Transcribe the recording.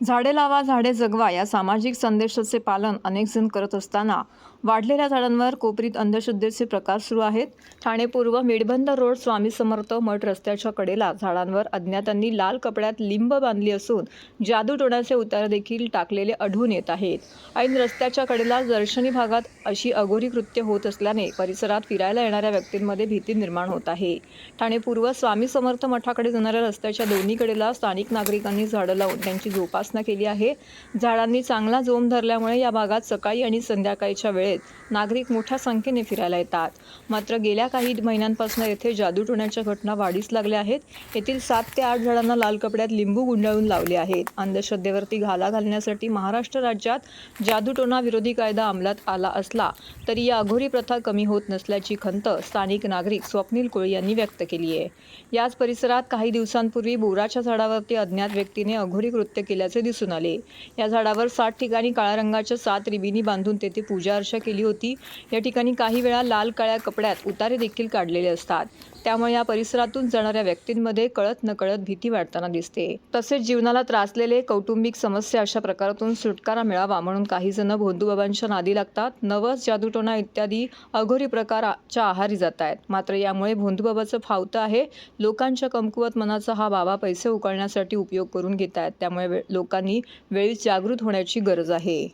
झाडे लावा झाडे जगवा या सामाजिक संदेशाचे पालन अनेक जण करत असताना वाढलेल्या झाडांवर कोपरीत अंधश्रद्धेचे प्रकार सुरू आहेत. ठाणे पूर्व मेडबंद रोड स्वामी समर्थ मठ रस्त्याच्या कडेला झाडांवर अज्ञातांनी लाल कपड्यात लिंब बांधली असून जादू टोण्याचे उतार देखील टाकलेले आढळून येत आहेत. ऐन रस्त्याच्या कडेला दर्शनी भागात अशी अघोरी कृत्य होत असल्याने परिसरात फिरायला येणाऱ्या व्यक्तींमध्ये भीती निर्माण होत आहे. ठाणे पूर्व स्वामी समर्थ मठाकडे जाणाऱ्या रस्त्याच्या दोन्ही कडेला स्थानिक नागरिकांनी झाडं लावून त्यांची जोपास उपासना केली आहे. झाडांनी चांगला जोम धरल्यामुळे या भागात सकाळी आणि संध्याकाळच्या वेळेत नागरिक मोठ्या संख्येने फिरायला येतात. मात्र गेल्या काही महिन्यांपासून येथे जादू टोण्याच्या घटना वाढीस लागल्या आहेत. येथील सात ते आठ झाडांना लाल कपड्यात लिंबू गुंडाळून लावले आहेत. अंधश्रद्धेवरती घाला घालण्यासाठी महाराष्ट्र राज्यात जादूटोणा विरोधी कायदा अंमलात आला असला तरी या अघोरी प्रथा कमी होत नसल्याची खंत स्थानिक नागरिक स्वप्नील कोळी यांनी व्यक्त केली आहे याच परिसरात काही दिवसांपूर्वी बोराच्या झाडावरती अज्ञात व्यक्तीने अघोरी कृत्य केल्याचे दिसून आले. या झाडावर सात ठिकाणी काळ्या रंगाच्या सात रिबिनी बांधून तेथे पूजा अर्चा केली होती. या ठिकाणी काही वेळा लाल काळ्या कपड्यात उतारे देखील काढलेले असतात. त्यामुळे या परिसरातून जाणाऱ्या व्यक्तींमध्ये कळत नकळत भीती वाढताना दिसते. तसेच जीवनाला त्रासलेले कौटुंबिक समस्या अशा प्रकारातून सुटकारा मिळावा म्हणून काही जण भोंदूबाबांच्या नादी लागतात. नवस जादूटोणा इत्यादी अघोरी प्रकाराच्या आहारी जात आहेत मात्र यामुळे भोंदूबाबाचं फावतं आहे. लोकांच्या कमकुवत मनाचा हा बाबा पैसे उकळण्यासाठी उपयोग करून घेत आहेत त्यामुळे लोक लोकांनी वेळी जागृत होण्याची गरज आहे.